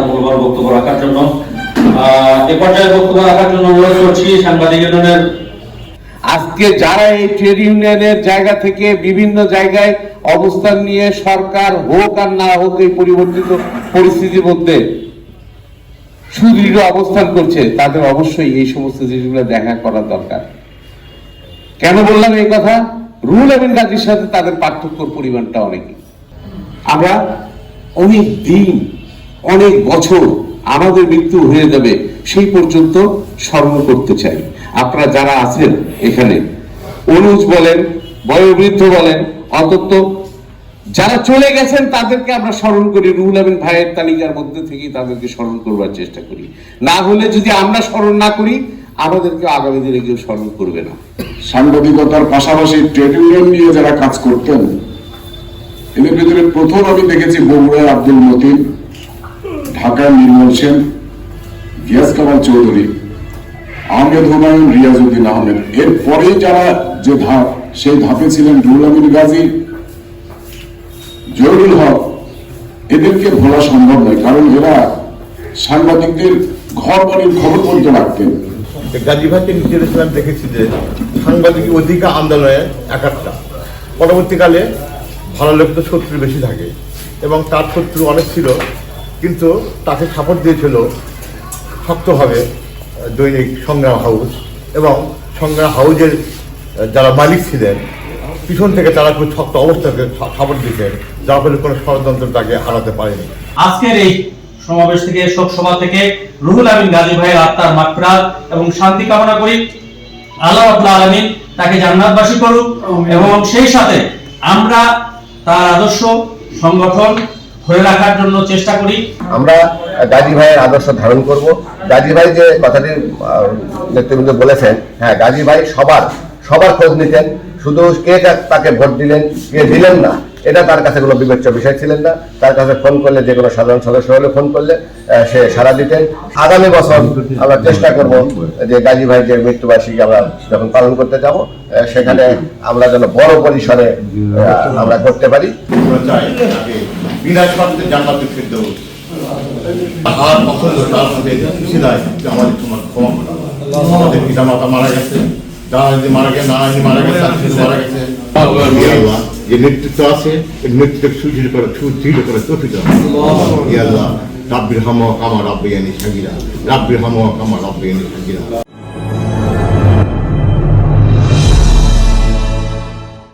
তার বক্তব্য রাখার জন্য। এ পর্যায়ে বক্তব্য রাখার জন্য অনুরোধ করছি সাংবাদিক আজকে যারা এই ট্রেড ইউনিয়নের জায়গা থেকে বিভিন্ন জায়গায় অবস্থান নিয়ে সরকার হোক আর না হোক এই পরিবর্তিত পরিস্থিতির মধ্যে সুদৃঢ় অবস্থান করছে, তাদের অবশ্যই এই সমস্ত জিনিসগুলো দেখা করা দরকার। কেন বললাম এই কথা? রুল এবং গাজীর সাথে তাদের পার্থক্যর পরিমাণটা অনেকই। আমরা অনেক দিন অনেক বছর আমাদের মৃত্যু হয়ে যাবে, সেই পর্যন্ত স্মরণ করতে চাই। আপনারা যারা আছেন এখানে, অনুজ বলেন, বয়োবৃদ্ধ বলেন অন্তত যারা চলে গেছেন তাদেরকে আমরা স্মরণ করি, রুহুল আমিন ভাইয়ের তালিকার মধ্যে থেকেই তাদেরকে স্মরণ করবার চেষ্টা করি। না হলে যদি আমরা স্মরণ না করি, আমাদেরকে আগামী দিনে কেউ স্মরণ করবে না। সাংবাদিকতার পাশাপাশি ট্রেড ইউনিয়ন নিয়ে যারা কাজ করতেন, এদের ভিতরে প্রথম আমি দেখেছি বগুড়ায় আব্দুল মতিন। ঢাকায় নির্মল সেন, গিয়াস কামাল চৌধুরী, আহমেদ হুমায়ুন রিয়াজউদ্দিন আহমেদ। এরপরে যারা যে ধাপ, সেই ধাপে ছিলেন আমিন গাজী, জহুরুল হক। এদেরকে ভোলা সম্ভব নয়, কারণ এরা সাংবাদিকদের ঘর বাড়ির খবর পর্যন্ত রাখতেন গাজী নিজের ইসলাম দেখেছি যে সাংবাদিক অধিকার আন্দোলনে একাত্তা পরবর্তীকালে ভালো লোক তো শত্রু বেশি থাকে এবং তার শত্রু অনেক ছিল। কিন্তু তাকে সাপোর্ট দিয়েছিল শক্তভাবে দৈনিক সংগ্রাম হাউস এবং সংগ্রাম হাউসের যারা মালিক ছিলেন পিছন থেকে তারা খুব শক্ত অবস্থাকে সাপোর্ট দিতেন যার ফলে কোনো ষড়যন্ত্র তাকে হারাতে পারেনি। আজকের এই সমাবেশ থেকে শোক সভা থেকে রুহুল আমিন গাজী ভাইয়ের আত্মার মাগফিরাত এবং শান্তি কামনা করি। আল্লাহ রাব্বুল আলামিন তাকে জান্নাতবাসী করুক এবং সেই সাথে আমরা তার আদর্শ সংগঠন ধরে রাখার জন্য চেষ্টা করি। আমরা গাজী ভাইয়ের আদর্শ ধারণ করব। গাজী ভাই যে কথাটি নেতৃবৃন্দ বলেছেন হ্যাঁ গাজী ভাই সবার সবার খোঁজ নিতেন। শুধু কে তাকে ভোট দিলেন কে দিলেন না এটা তার কাছে কোনো বিবেচ্য বিষয় ছিলেন না। তার কাছে ফোন করলে যে কোনো সাধারণ সদস্য হলে ফোন করলে সে সাড়া দিতেন। আগামী বছর আমরা চেষ্টা করব যে গাজী ভাই যে মৃত্যুবার্ষিকী আমরা যখন পালন করতে যাব আহ, সেখানে আমরা যেন বড় পরিসরে আমরা করতে পারি। বিনা শর্তে জান্নাতে ফিরতে হবে আর পছন্দ তার সাথে যে আমাদের তোমার ক্ষমা করো। আমাদের পিতা মাতা মারা গেছে দাদাদি মারা গেছে নানাজি মারা গেছে মারা গেছে। যে নেতৃত্ব আছে এই নেতৃত্ব সুদৃঢ় করে সুদৃঢ় করে তথিত আল্লাহ। রাব্বির হামা কামা রাব্বিয়ানি সাগিরা রাব্বির হামা কামা রাব্বিয়ানি সাগিরা।